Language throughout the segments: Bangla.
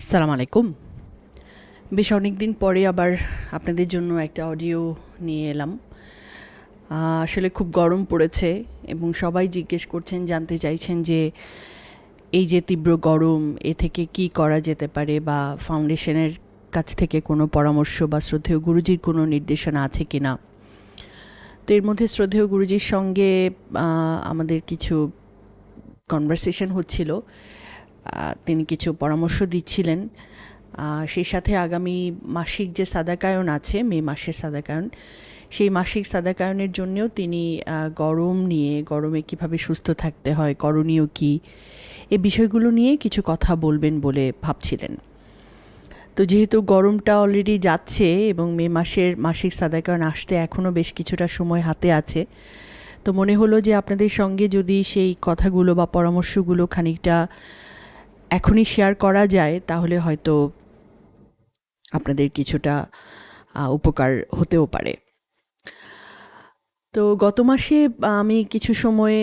সালাম আলাইকুম। বেশ অনেক দিন পরে আবার আপনাদের জন্য একটা অডিও নিয়ে এলাম। আসলে খুব গরম পড়েছে এবং সবাই জিজ্ঞেস করছেন, জানতে চাইছেন যে এই যে তীব্র গরম, এ থেকে কি করা যেতে পারে বা ফাউন্ডেশনের কাছ থেকে কোনো পরামর্শ বা শ্রদ্ধেয় গুরুজির কোনো নির্দেশনা আছে কি না? তো এর মধ্যে শ্রদ্ধেয় গুরুজির সঙ্গে আমাদের কিছু কনভারসেশন হচ্ছিল। তিনি কিছু পরামর্শ দিচ্ছিলেন। সেই সাথে আগামী মাসিক যে সাদাকায়ন আছে, মে মাসের সাদাকায়ন, সেই মাসিক সাদাকায়নের জন্যও তিনি গরম নিয়ে, গরমে কীভাবে সুস্থ থাকতে হয়, করণীয় কী এই বিষয়গুলো নিয়ে কিছু কথা বলবেন বলে ভাবছিলেন। তো যেহেতু গরমটা অলরেডি যাচ্ছে এবং মে মাসের মাসিক সাদাকায়ন আসতে এখনও বেশ কিছুটা সময় হাতে আছে, তো মনে হলো যে আপনাদের সঙ্গে যদি সেই কথাগুলো বা পরামর্শগুলো খানিকটা এখনই শেয়ার করা যায়, তাহলে হয়তো আপনাদের কিছুটা উপকার হতেও পারে। তো গত মাসে আমি কিছু সময়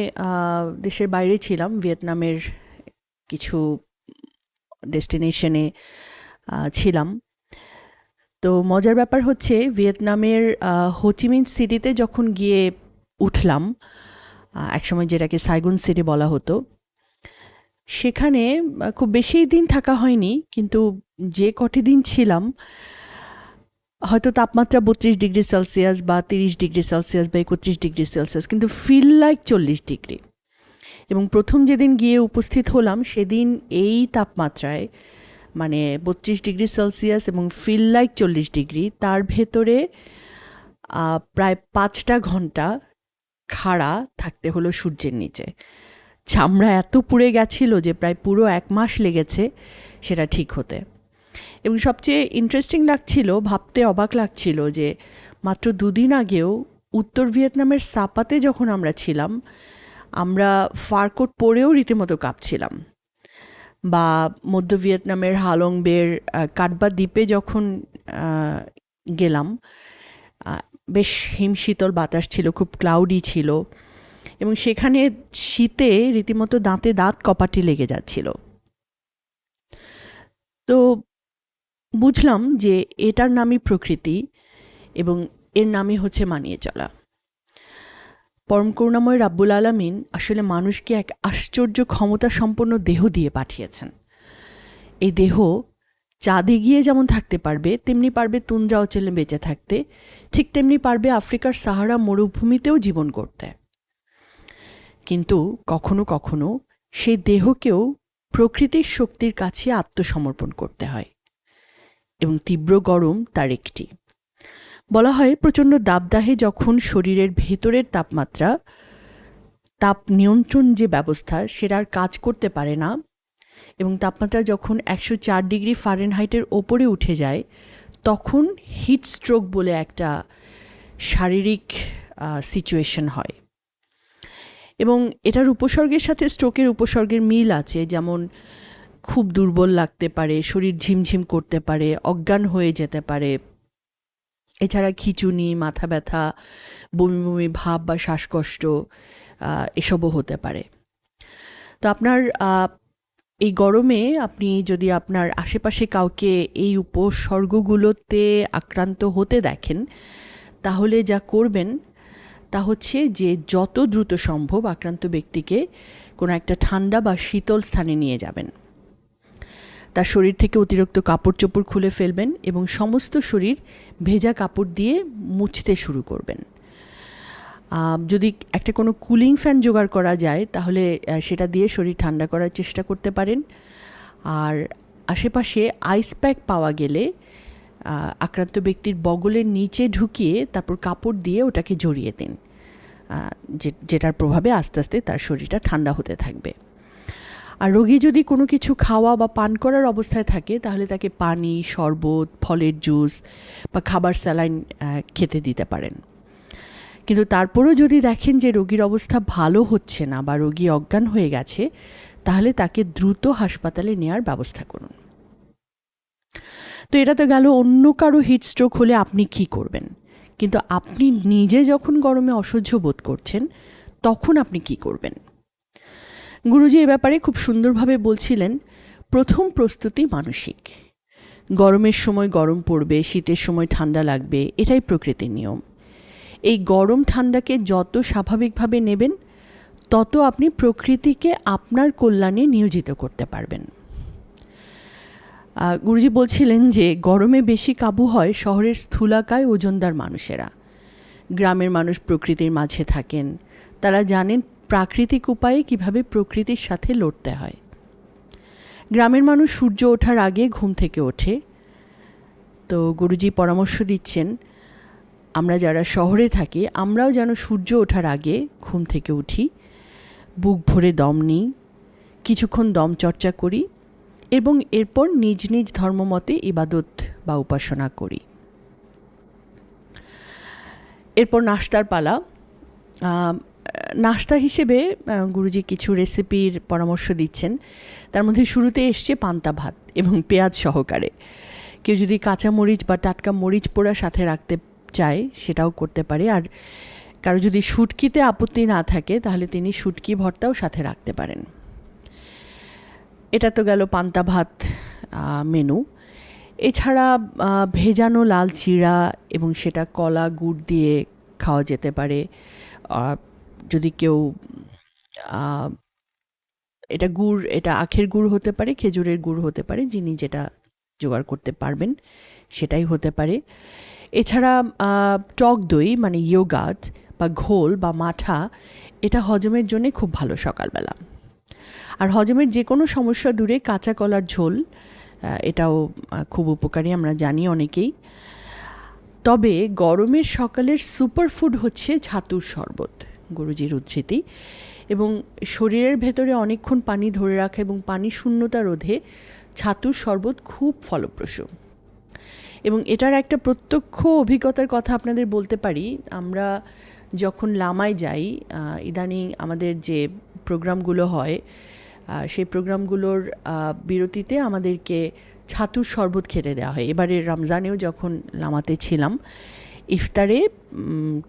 দেশের বাইরে ছিলাম, ভিয়েতনামের কিছু ডেস্টিনেশনে ছিলাম। তো মজার ব্যাপার হচ্ছে, ভিয়েতনামের হোচিমিন সিটিতে যখন গিয়ে উঠলাম একসময় যেটাকে সাইগুন সিটি বলা হতো সেখানে খুব বেশি দিন থাকা হয়নি, কিন্তু যে কটি দিন ছিলাম, হয়তো তাপমাত্রা বত্রিশ ডিগ্রি সেলসিয়াস বা তিরিশ ডিগ্রি সেলসিয়াস বা একত্রিশ ডিগ্রি সেলসিয়াস, কিন্তু ফিল লাইক চল্লিশ ডিগ্রি। এবং প্রথম যেদিন গিয়ে উপস্থিত হলাম, সেদিন এই তাপমাত্রায় মানে বত্রিশ ডিগ্রি সেলসিয়াস এবং ফিল লাইক চল্লিশ ডিগ্রি, তার ভেতরে প্রায় পাঁচটা ঘণ্টা খাড়া থাকতে হলো সূর্যের নিচে। চামড়া এত পুড়ে গেছিল যে প্রায় পুরো এক মাস লেগেছে সেটা ঠিক হতে। এবং সবচেয়ে ইন্টারেস্টিং লাগছিল ভাবতে অবাক লাগছিল যে মাত্র দুদিন আগেও উত্তর ভিয়েতনামের সাপাতে যখন আমরা ছিলাম আমরা ফারকোট পরেও রীতিমতো কাঁপছিলাম। বা মধ্য ভিয়েতনামের হালং বের আহ, কাটবা দ্বীপে যখন গেলাম বেশ হিমশীতল বাতাস ছিল খুব ক্লাউডি ছিল। এবং সেখানে শীতে রীতিমতো দাঁতে দাঁত কপাটি লেগে যাচ্ছিল। তো বুঝলাম যে এটার নামই প্রকৃতি এবং এর নামই হচ্ছে মানিয়ে চলা। পরম করুণাময় রাব্বুল আলামিন আসলে মানুষকে এক আশ্চর্য ক্ষমতা সম্পন্ন দেহ দিয়ে পাঠিয়েছেন। এই দেহ চাঁদে গিয়ে যেমন থাকতে পারবে, তেমনি পারবে তুন্দ্রা অচলে বেঁচে থাকতে, ঠিক তেমনি পারবে আফ্রিকার সাহারা মরুভূমিতেও জীবন করতে কিন্তু কখনো কখনো সেই দেহকেও প্রকৃতির শক্তির কাছে আত্মসমর্পণ করতে হয় এবং তীব্র গরম তার একটি। বলা হয় প্রচণ্ড দাবদাহে যখন শরীরের ভেতরের তাপমাত্রা, তাপ নিয়ন্ত্রণ যে ব্যবস্থা সেটা আর কাজ করতে পারে না এবং তাপমাত্রা যখন একশো চার ডিগ্রি ফারেনহাইটের ওপরে উঠে যায়, তখন হিট স্ট্রোক বলে একটা শারীরিক সিচুয়েশন হয়। এবং এটার উপসর্গের সাথে স্ট্রোকের উপসর্গের মিল আছে, যেমন খুব দুর্বল লাগতে পারে, শরীর ঝিমঝিম করতে পারে, অজ্ঞান হয়ে যেতে পারে। এছাড়া খিচুনি, মাথা ব্যথা, বমি বমি ভাব বা শ্বাসকষ্ট এসবও হতে পারে। তো আপনার এই গরমে আপনি যদি আপনার আশেপাশে কাউকে এই উপসর্গগুলোতে আক্রান্ত হতে দেখেন, তাহলে যা করবেন তা হচ্ছে যে যত দ্রুত সম্ভব আক্রান্ত ব্যক্তিকে কোনো একটা ঠান্ডা বা শীতল স্থানে নিয়ে যাবেন। তার শরীর থেকে অতিরিক্ত কাপড় চোপড় খুলে ফেলবেন এবং সমস্ত শরীর ভেজা কাপড় দিয়ে মুছতে শুরু করবেন। যদি একটা কোনো কুলিং ফ্যান জোগাড় করা যায়, তাহলে সেটা দিয়ে শরীর ঠান্ডা করার চেষ্টা করতে পারেন। আর আশেপাশে আইস প্যাক পাওয়া গেলে আক্রান্ত ব্যক্তির বগলের নিচে ঢুকিয়ে তারপর কাপড় দিয়ে ওটাকে জড়িয়ে দিন। যেটার প্রভাবে আস্তে আস্তে তার শরীরটা ঠান্ডা হতে থাকবে। আর রোগী যদি কোনো কিছু খাওয়া বা পান করার অবস্থায় থাকে, তাহলে তাকে পানি, শরবত, ফলের জুস বা খাবার স্যালাইন খেতে দিতে পারেন। কিন্তু তারপরেও যদি দেখেন যে রোগীর অবস্থা ভালো হচ্ছে না বা রোগী অজ্ঞান হয়ে গেছে, তাহলে তাকে দ্রুত হাসপাতালে নেওয়ার ব্যবস্থা করুন। তো এটা তো গেল অন্য কারও হিট স্ট্রোক হলে আপনি কি করবেন? কিন্তু আপনি নিজে যখন গরমে অসহ্য বোধ করছেন, তখন আপনি কি করবেন? গুরুজি এ ব্যাপারে খুব সুন্দরভাবে বলছিলেন, প্রথম প্রস্তুতি মানসিক। গরমের সময় গরম পড়বে, শীতের সময় ঠান্ডা লাগবে, এটাই প্রকৃতির নিয়ম। এই গরম ঠান্ডাকে যত স্বাভাবিকভাবে নেবেন, তত আপনি প্রকৃতিকে আপনার কল্যাণে নিয়োজিত করতে পারবেন। গুরুজি বলছিলেন যে, গরমে বেশি কাবু হয় শহরের স্থূলাকায় ওজনদার মানুষেরা। গ্রামের মানুষ প্রকৃতির মাঝে থাকেন। তারা জানেন প্রাকৃতিক উপায়ে কীভাবে প্রকৃতির সাথে লড়তে হয়। গ্রামের মানুষ সূর্য ওঠার আগে ঘুম থেকে ওঠে। তো গুরুজি পরামর্শ দিচ্ছেন, আমরা যারা শহরে থাকি, আমরাও যেন সূর্য ওঠার আগে ঘুম থেকে উঠি। বুক ভরে দম নিই। কিছুক্ষণ দম চর্চা করি। এবং এরপর নিজ নিজ ধর্মমতে ইবাদত বা উপাসনা করি। এরপর নাস্তার পালা। নাস্তা হিসেবে গুরুজি কিছু রেসিপির পরামর্শ দিচ্ছেন। তার মধ্যে শুরুতে এসছে পান্তা ভাত এবং পেঁয়াজ সহকারে। কেউ যদি কাঁচা মরিচ বা টাটকা মরিচ পোড়া সাথে রাখতে চায়, সেটাও করতে পারে। আর কারও যদি শুটকিতে আপত্তি না থাকে, তাহলে তিনি শুটকি ভর্তাও সাথে রাখতে পারেন। এটা তো গেল পান্তা ভাত মেনু এছাড়া ভেজানো লাল চিড়া এবং সেটা কলা গুড় দিয়ে খাওয়া যেতে পারে। যদি কেউ এটা গুড়, এটা আখের গুড় হতে পারে, খেজুরের গুড় হতে পারে, যিনি যেটা জোগাড় করতে পারবেন, সেটাই হতে পারে। এছাড়া টক দই মানে ইয়োগাট বা ঘোল বা মাঠা, এটা হজমের জন্য খুব ভালো সকালবেলা। আর হজমের যে কোনো সমস্যা দূরে কাঁচা কলার ঝোল এটাও খুব উপকারী আমরা জানি অনেকেই। তবে গরমের সকালের সুপারফুড হচ্ছে ছাতুর শরবত, গুরুজির উদ্ধৃতি। এবং শরীরের ভেতরে অনেকক্ষণ পানি ধরে রাখা এবং পানি শূন্যতা রোধে ছাতুর শরবত খুব ফলপ্রসূ। এবং এটার একটা প্রত্যক্ষ অভিজ্ঞতার কথা আপনাদের বলতে পারি, আমরা যখন লামায় যাই ইদানিং আমাদের যে প্রোগ্রামগুলো হয় সেই প্রোগ্রামগুলোর বিরতিতে আমাদেরকে ছাতুর শরবত খেতে দেওয়া হয়। এবারে রমজানেও যখন লামাতে ছিলাম, ইফতারে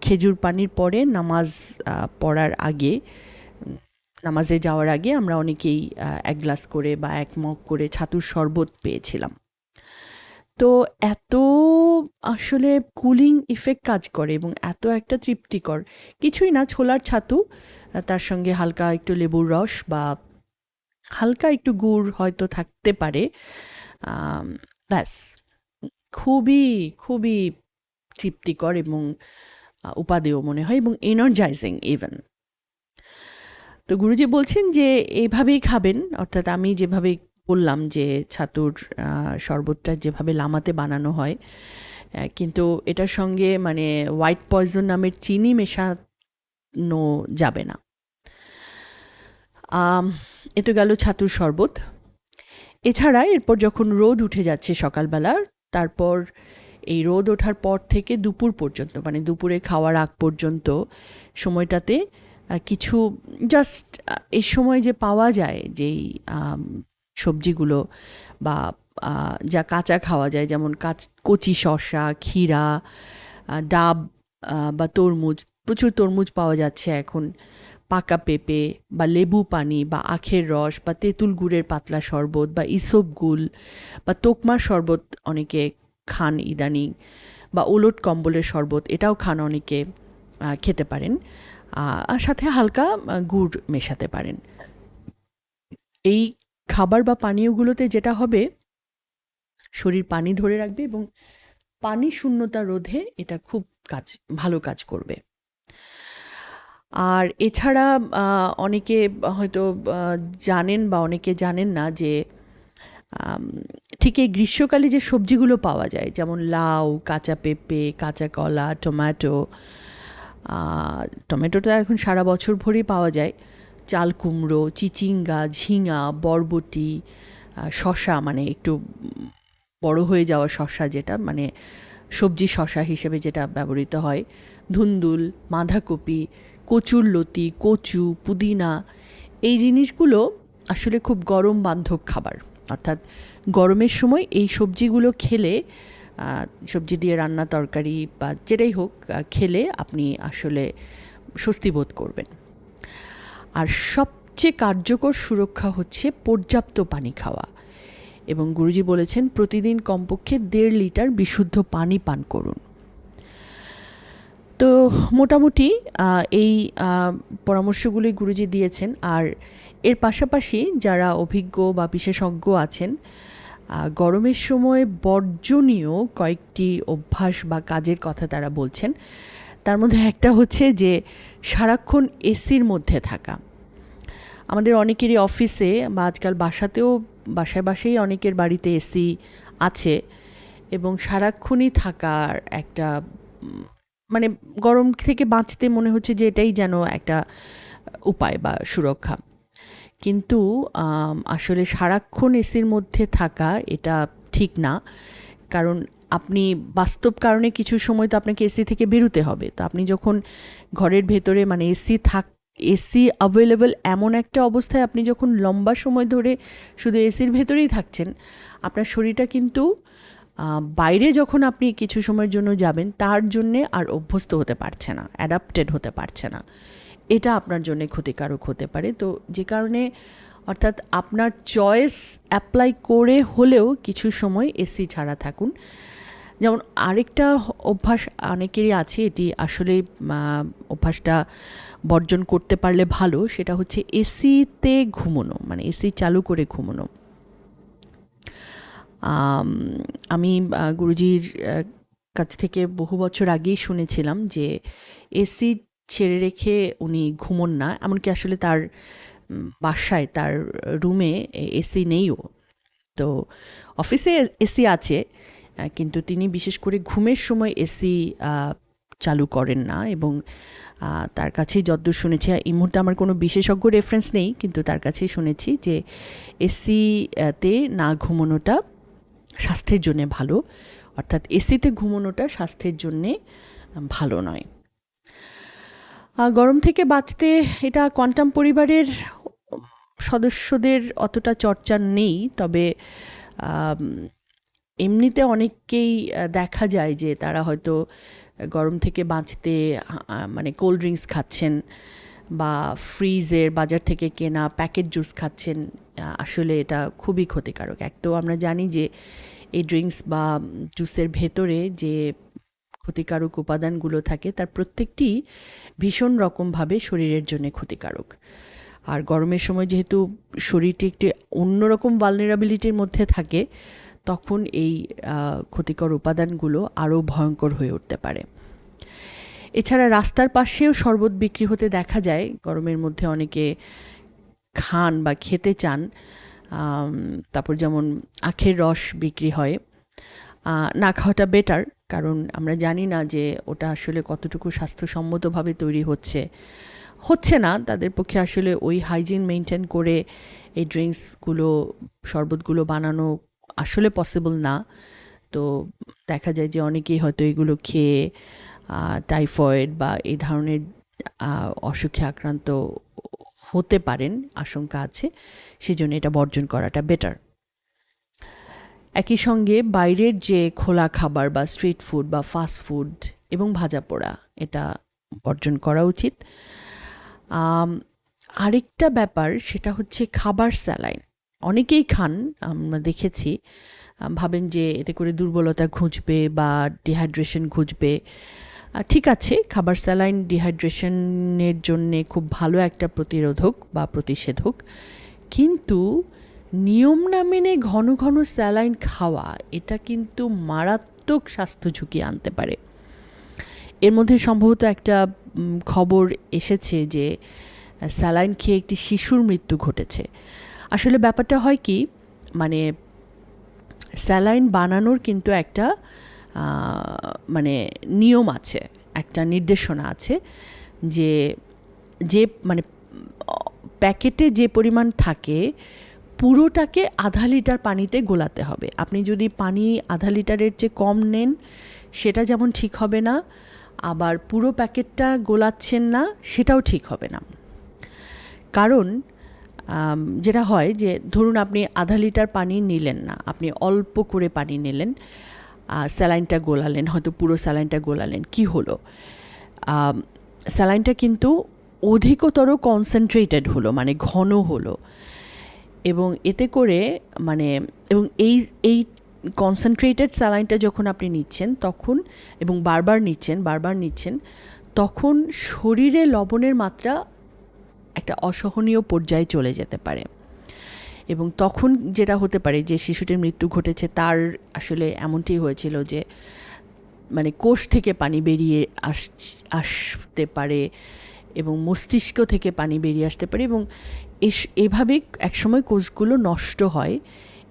খেজুর পানির পরে নামাজ পড়ার আগে, নামাজে যাওয়ার আগে আমরা অনেকেই এক গ্লাস করে বা এক মগ করে ছাতুর শরবত পেয়েছিলাম। তো এত আসলে কুলিং ইফেক্ট কাজ করে এবং এত একটা তৃপ্তিকর। কিছুই না, ছোলার ছাতু তার সঙ্গে হালকা একটু লেবুর রস বা হালকা একটু গুড় হয়তো থাকতে পারে। ব্যাস। খুবই খুবই তৃপ্তিকর এবং উপাদেয় মনে হয় এবং এনার্জাইজিং ইভেন তো গুরুজি বলছেন যে এইভাবেই খাবেন। অর্থাৎ আমি যেভাবে বললাম যে, ছাতুর শরবতটা যেভাবে লামাতে বানানো হয় কিন্তু এটার সঙ্গে মানে হোয়াইট পয়জন নামের চিনি মেশানো যাবে না। এ গেল ছাতুর শরবত। এছাড়া এরপর যখন রোদ উঠে যাচ্ছে সকালবেলা, তারপর এই রোদ ওঠার পর থেকে দুপুর পর্যন্ত মানে দুপুরে খাওয়ার আগ পর্যন্ত সময়টাতে কিছু জাস্ট এই সময় যে পাওয়া যায়, যেই সবজিগুলো বা যা কাঁচা খাওয়া যায়, যেমন কাচ, কচি শসা, ক্ষীরা ডাব বা তরমুজ, প্রচুর তরমুজ পাওয়া যাচ্ছে এখন। পাকা পেঁপে বা লেবু পানি বা আখের রস বা তেঁতুল গুড়ের পাতলা শরবত বা ইসব গুল বা তোকমার শরবত অনেকে খান ইদানিং বা ওলট কম্বলের শরবত, এটাও খান অনেকে খেতে পারেন আর সাথে হালকা গুড় মেশাতে পারেন। এই খাবার বা পানীয়গুলোতে যেটা হবে, শরীর পানি ধরে রাখবে এবং পানি শূন্যতা রোধে এটা খুব কাজ, ভালো কাজ করবে। আর এছাড়া অনেকে হয়তো জানেন বা অনেকে জানেন না যে ঠিক এই গ্রীষ্মকালে যে সবজিগুলো পাওয়া যায়, যেমন লাউ, কাঁচা পেঁপে, কাঁচা কলা, টমেটো টমেটোটা এখন সারা বছর ভরেই পাওয়া যায়। চাল কুমড়ো, চিচিঙ্গা, ঝিঙা, বরবটি শশা মানে একটু বড় হয়ে যাওয়া শশা যেটা মানে সবজি শশা হিসেবে যেটা ব্যবহৃত হয়। ধুন্দুল বাঁধাকপি কচুর লতি, কচু, পুদিনা, এই জিনিসগুলো আসলে খুব গরম বান্ধব খাবার। অর্থাৎ গরমের সময় এই সবজিগুলো খেলে সবজি দিয়ে রান্না, তরকারি বা যেটাই হোক খেলে আপনি আসলে স্বস্তি বোধ করবেন। আর সবচেয়ে কার্যকর সুরক্ষা হচ্ছে পর্যাপ্ত পানি খাওয়া। এবং গুরুজি বলেছেন, প্রতিদিন কমপক্ষে দেড় লিটার বিশুদ্ধ পানি পান করুন। তো মোটামুটি এই পরামর্শগুলি গুরুজি দিয়েছেন। আর এর পাশাপাশি যারা অভিজ্ঞ বা বিশেষজ্ঞ আছেন গরমের সময় বর্জনীয় কয়েকটি অভ্যাস বা কাজের কথা তারা বলছেন। তার মধ্যে একটা হচ্ছে যে, সারাক্ষণ এসির মধ্যে থাকা। আমাদের অনেকেরই অফিসে বা আজকাল বাসাতেও, বাসায় বাসায় অনেকের বাড়িতে এসি আছে। এবং সারাক্ষণই থাকার একটা মানে গরম থেকে বাঁচতে মনে হচ্ছে যে এটাই যেন একটা উপায় বা সুরক্ষা। কিন্তু আসলে সারাক্ষণ এসির মধ্যে থাকা এটা ঠিক না। কারণ আপনি বাস্তব কারণে কিছু সময় তো আপনাকে এসি থেকে বেরোতে হবে। তো আপনি যখন ঘরের ভেতরে মানে এসি থাক এসি অ্যাভেলেবল এমন একটা অবস্থায় আপনি যখন লম্বা সময় ধরে শুধু এসির ভেতরেই থাকছেন, আপনার শরীরটা কিন্তু বাইরে যখন আপনি কিছু সময়ের জন্য যাবেন, তার জন্যে আর অভ্যস্ত হতে পারছে না অ্যাডাপ্টেড হতে পারছে না। এটা আপনার জন্য ক্ষতিকারক হতে পারে। তো যে কারণে অর্থাৎ আপনার চয়েস অ্যাপ্লাই করে হলেও কিছু সময় এসি ছাড়া থাকুন। যেমন আরেকটা অভ্যাস অনেকেরই আছে, এটি আসলে অভ্যাসটা বর্জন করতে পারলে ভালো, সেটা হচ্ছে এসিতে ঘুমোনো মানে এসি চালু করে ঘুমোনো। আম, গুরুজির কাছ থেকে বহু বছর আগেই শুনেছিলাম যে এসি ছেড়ে রেখে উনি ঘুমোন না এমনকি আসলে তার বাসায় তার রুমে এসি নেইও। তো অফিসে এসি আছে কিন্তু তিনি বিশেষ করে ঘুমের সময় এসি চালু করেন না এবং তার কাছেই যদ্দূর শুনেছি এই মুহূর্তে আমার কোনো বিশেষজ্ঞ রেফারেন্স নেই কিন্তু তার কাছেই শুনেছি যে এসিতে না ঘুমানোটা স্বাস্থ্যের জন্যে ভালো। অর্থাৎ এসিতে ঘুমানোটা স্বাস্থ্যের জন্যে ভালো নয়। গরম থেকে বাঁচতে এটা কোয়ান্টাম পরিবারের সদস্যদের অতটা চর্চা নেই, তবে এমনিতে অনেককেই দেখা যায় যে তারা হয়তো গরম থেকে বাঁচতে মানে কোল্ড ড্রিঙ্কস খাচ্ছেন। বা ফ্রিজের বাজার থেকে কেনা প্যাকেট জুস খাচ্ছেন আসলে এটা খুবই ক্ষতিকারক। এক তো আমরা জানি যে এই ড্রিঙ্কস বা জুসের ভেতরে যে ক্ষতিকারক উপাদানগুলো থাকে, তার প্রত্যেকটি ভীষণ রকমভাবে শরীরের জন্য ক্ষতিকারক। আর গরমের সময় যেহেতু শরীরটি একটি অন্যরকম ভালনারাবিলিটির মধ্যে থাকে, তখন এই ক্ষতিকর উপাদানগুলো আরও ভয়ঙ্কর হয়ে উঠতে পারে। এছাড়া রাস্তার পাশেও শরবত বিক্রি হতে দেখা যায়। গরমের মধ্যে অনেকে খান বা খেতে চান। তারপর যেমন আখের রস বিক্রি হয়। না খাওয়াটা বেটার কারণ আমরা জানি না যে ওটা আসলে কতটুকু স্বাস্থ্যসম্মতভাবে তৈরি হচ্ছে। হচ্ছে না, তাদের পক্ষে আসলে ওই হাইজিন মেনটেন করে এই ড্রিঙ্কসগুলো শরবতগুলো বানানো আসলে পসিবল না। তো দেখা যায় যে অনেকেই হয়তো এগুলো খেয়ে টাইফয়েড বা এই ধরনের অসুখে আক্রান্ত হতে পারেন, আশঙ্কা আছে, সেজন্য এটা বর্জন করাটা বেটার একই সঙ্গে বাইরের যে খোলা খাবার বা স্ট্রিট ফুড বা ফাস্ট ফুড এবং ভাজা পোড়া, এটা বর্জন করা উচিত। আরেকটা ব্যাপার সেটা হচ্ছে খাবার স্যালাইন। অনেকেই খান, আমরা দেখেছি ভাবেন যে এতে করে দুর্বলতা ঘুচবে বা ডিহাইড্রেশন ঘুচবে। ঠিক আছে, খাবার স্যালাইন ডিহাইড্রেশনের জন্যে খুব ভালো একটা প্রতিরোধক বা প্রতিষেধক। কিন্তু নিয়ম না মেনে ঘন ঘন স্যালাইন খাওয়া, এটা কিন্তু মারাত্মক স্বাস্থ্য ঝুঁকি আনতে পারে। এর মধ্যে সম্ভবত একটা খবর এসেছে যে স্যালাইন খেয়ে একটি শিশুর মৃত্যু ঘটেছে। আসলে ব্যাপারটা হয় কি মানে স্যালাইন বানানোর কিন্তু একটা মানে নিয়ম আছে, একটা নির্দেশনা আছে যে যে মানে প্যাকেটে যে পরিমাণ থাকে পুরোটাকে আধা লিটার পানিতে গোলাতে হবে। আপনি যদি পানি আধা লিটারের চেয়ে কম নেন, সেটা যেমন ঠিক হবে না, আবার পুরো প্যাকেটটা গোলাচ্ছেন না, সেটাও ঠিক হবে না। কারণ যেটা হয় যে ধরুন আপনি আধা লিটার পানি নিলেন না, আপনি অল্প করে পানি নিলেন স্যালাইনটা গোলালেন, হয়তো পুরো স্যালাইনটা গোলালেন, কি হলো? স্যালাইনটা কিন্তু অধিকতর কনসেন্ট্রেটেড হলো মানে ঘন হলো। এবং এতে করে মানে এবং এই এই কনসেন্ট্রেটেড স্যালাইনটা যখন আপনি নিচ্ছেন তখন, এবং বারবার নিচ্ছেন বারবার নিচ্ছেন, তখন শরীরে লবণের মাত্রা একটা অসহনীয় পর্যায়ে চলে যেতে পারে। এবং তখন যেটা হতে পারে যে শিশুটির মৃত্যু ঘটেছে, তার আসলে এমনটি হয়েছিল যে মানে কোষ থেকে পানি বেরিয়ে আস, আসতে পারে এবং মস্তিষ্ক থেকে পানি বেরিয়ে আসতে পারে এবং এস, এভাবে একসময় কোষগুলো নষ্ট হয়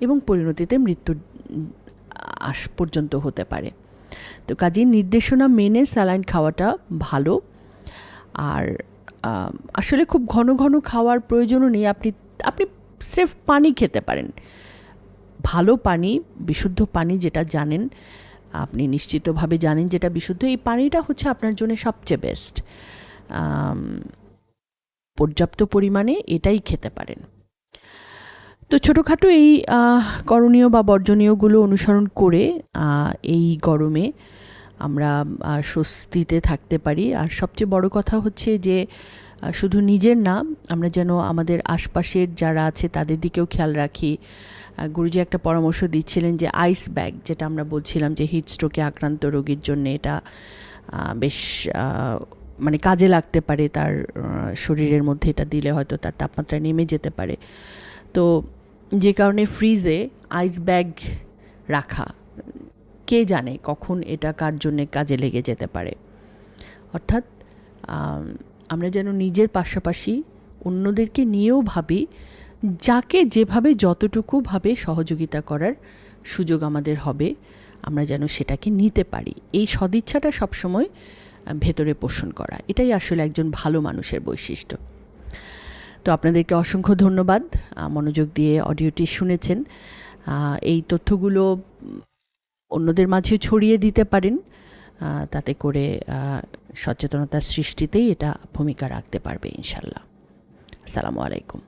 এবং পরিণতিতে মৃত্যু আস, পর্যন্ত হতে পারে। তো কাজেই নির্দেশনা মেনে স্যালাইন খাওয়াটা ভালো। আর আসলে খুব ঘন ঘন খাওয়ার প্রয়োজনও নেই। আপনি আপনি স্রেফ পানি খেতে পারেন। ভালো পানি, বিশুদ্ধ পানি যেটা জানেন, আপনি নিশ্চিতভাবে জানেন যেটা বিশুদ্ধ, এই পানিটা হচ্ছে আপনার জন্য সবচেয়ে বেস্ট পর্যাপ্ত পরিমাণে এটাই খেতে পারেন। তো ছোটোখাটো এই করণীয় বা বর্জনীয়গুলো অনুসরণ করে এই গরমে আমরা স্বস্তিতে থাকতে পারি। আর সবচেয়ে বড় কথা হচ্ছে যে শুধু নিজের না, আমরা যেন আমাদের আশপাশের যারা আছে তাদের দিকেও খেয়াল রাখি। গুরুজি একটা পরামর্শ দিচ্ছিলেন যে আইস ব্যাগ যেটা আমরা বলছিলাম যে হিট স্ট্রোকে আক্রান্ত রোগীর জন্য, এটা বেশ মানে কাজে লাগতে পারে তার শরীরের মধ্যে এটা দিলে হয়তো তার তাপমাত্রা নেমে যেতে পারে। তো যে কারণে ফ্রিজে আইস ব্যাগ রাখা, কে জানে কখন এটা কার জন্যে কাজে লেগে যেতে পারে। অর্থাৎ আমরা যেন নিজের পাশাপাশি অন্যদেরকে নিয়েও ভাবি, যাকে যেভাবে যতটুকুভাবে সহযোগিতা করার সুযোগ আমাদের হবে, আমরা যেন সেটাকে নিতে পারি। এই সদিচ্ছাটা সবসময় ভেতরে পোষণ করা। এটাই আসলে একজন ভালো মানুষের বৈশিষ্ট্য। তো আপনাদেরকে অসংখ্য ধন্যবাদ মনোযোগ দিয়ে অডিওটি শুনেছেন। এই তথ্যগুলো অন্যদের মাঝে ছড়িয়ে দিতে পারেন। তাতে করে সচেতনতা সৃষ্টিতেই এটা ভূমিকা রাখতে পারবে ইনশাল্লাহ আসসালামু আলাইকুম।